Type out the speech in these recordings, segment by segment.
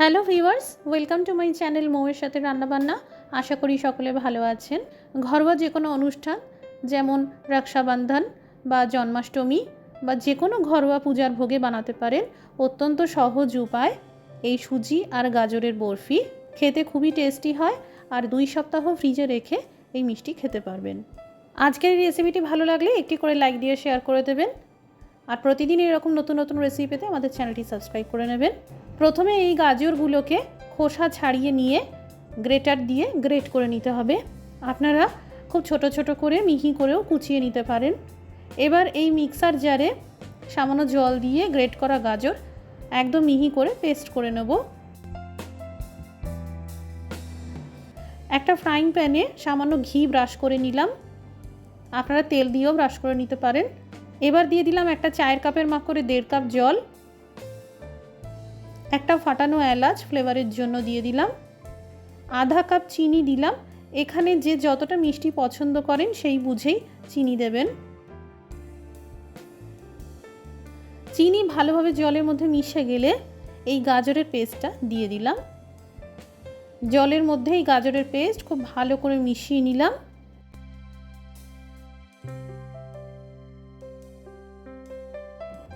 Hello viewers, welcome to my channel মৌয়ের সাথে রান্নাবান্না। আশা করি সকলে ভালো আছেন। ঘরোয়া যে কোনো অনুষ্ঠান, যেমন রক্ষাবন্ধন বা জন্মাষ্টমী বা যে কোনো ঘরোয়া পূজার ভোগে বানাতে পারেন, অত্যন্ত সহজ উপায় এই সুজি আর গাজরের বরফি। খেতে খুবই টেস্টি হয় আর দুই সপ্তাহ ফ্রিজে রেখে এই মিষ্টি খেতে পারবেন। আজকের রেসিপিটি ভালো লাগলে একটি করে লাইক দিয়ে শেয়ার করে দেবেন। আর প্রতিদিন এরকম নতুন নতুন রেসিপি পেতে আমাদের চ্যানেলটি সাবস্ক্রাইব করে নেবেন। প্রথমে এই গাজরগুলোকে খোসা ছাড়িয়ে নিয়ে গ্রেটার দিয়ে গ্রেট করে নিতে হবে। আপনারা খুব ছোট ছোট করে মিহি করেও কুচিয়ে নিতে পারেন। এবার এই মিক্সার জারে সামান্য জল দিয়ে গ্রেট করা গাজর একদম মিহি করে পেস্ট করে নেব। একটা ফ্রাইং প্যানে সামান্য ঘি ব্রাশ করে নিলাম। আপনারা তেল দিয়েও ব্রাশ করে নিতে পারেন। এবার দিয়ে দিলাম একটা চায়ের কাপের মাপ করে দেড় কাপ জল, একটা ফাটানো এলাচ ফ্লেভারের জন্য দিয়ে দিলাম, আধা কাপ চিনি দিলাম। এখানে যে যতটা মিষ্টি পছন্দ করেন সেই বুঝেই চিনি দেবেন। চিনি ভালোভাবে জলের মধ্যে মিশে গেলে এই গাজরের পেস্টটা দিয়ে দিলাম। জলের মধ্যে এই গাজরের পেস্ট খুব ভালো করে মিশিয়ে নিলাম।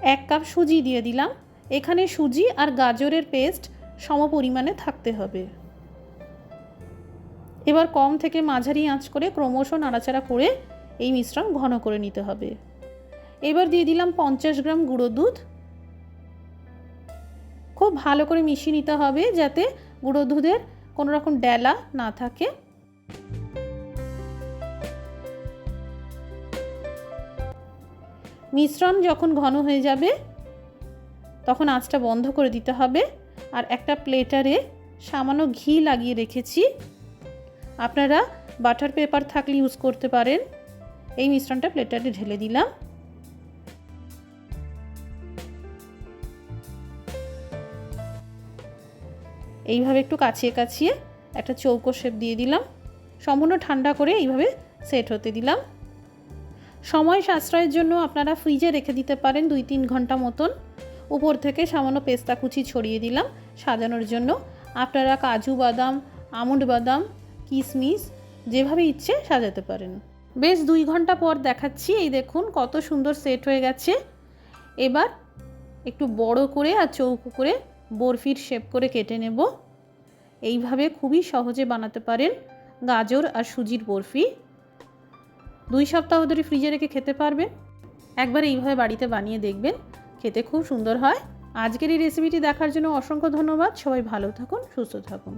এক কাপ সুজি দিয়ে দিলাম। এখানে সুজি আর গাজরের পেস্ট সম পরিমাণে থাকতে হবে। এবার কম থেকে মাঝারি আঁচ করে ক্রমশ নাড়াচাড়া করে এই মিশ্রণ ঘন করে নিতে হবে। এবার দিয়ে দিলাম পঞ্চাশ গ্রাম গুঁড়ো দুধ। খুব ভালো করে মিশিয়ে নিতে হবে যাতে গুঁড়ো দুধের কোনো রকম ডেলা না থাকে। মিশ্রণ যখন ঘন হয়ে যাবে, তখন আঁচটা বন্ধ করে দিতে হবে। আর একটা প্লেটারে সামান্য ঘি লাগিয়ে রেখেছি। আপনারা বাটার পেপার থাকলে ইউজ করতে পারেন। এই মিশ্রণটা প্লেটারে ঢেলে দিলাম। এইভাবে একটু কাছিয়ে কাছিয়ে একটা চৌকো শেপ দিয়ে দিলাম। সম্পূর্ণ ঠান্ডা করে এইভাবে সেট হতে দিলাম। সময় সাশ্রয়ের জন্য আপনারা ফ্রিজে রেখে দিতে পারেন দুই তিন ঘণ্টা মতন। উপর থেকে সামান্য পেস্তা কুচি ছড়িয়ে দিলাম সাজানোর জন্য। আপনারা কাজু বাদাম, আমন্ড বাদাম কিশমিশ যেভাবে ইচ্ছে সাজাতে পারেন। বেশ দুই ঘণ্টা পর দেখাচ্ছি, এই দেখুন কত সুন্দর সেট হয়ে গেছে। এবার একটু বড় করে আর চৌকো করে বরফির শেপ করে কেটে নেব। এইভাবে খুবই সহজে বানাতে পারেন গাজর আর সুজির বরফি। দুই সপ্তাহ ধরে ফ্রিজে রেখে খেতে পারবেন একবার এইভাবে বাড়িতে বানিয়ে দেখবেন, খেতে খুব সুন্দর হয়। আজকের এই রেসিপিটি দেখার জন্য অসংখ্য ধন্যবাদ। সবাই ভালো থাকুন, সুস্থ থাকুন।